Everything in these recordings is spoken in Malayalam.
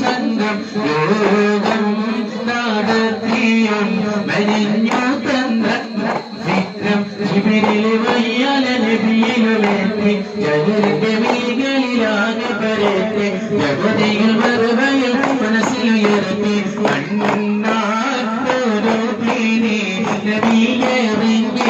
സംഘം യോഗം നടത്തിയും മെനഞ്ഞു തന്ത്രം വിക്രം ശിബിരിൽ വയ്യാല നബിയിലുമെത്തി ജഗരിന്റെ വീകളിലാകെ പരത്തി ജഗതികൾ മറുപയിൽ മനസ്സിലുയർത്തി കണ്ണാർ ഒരു പീരി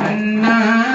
Na.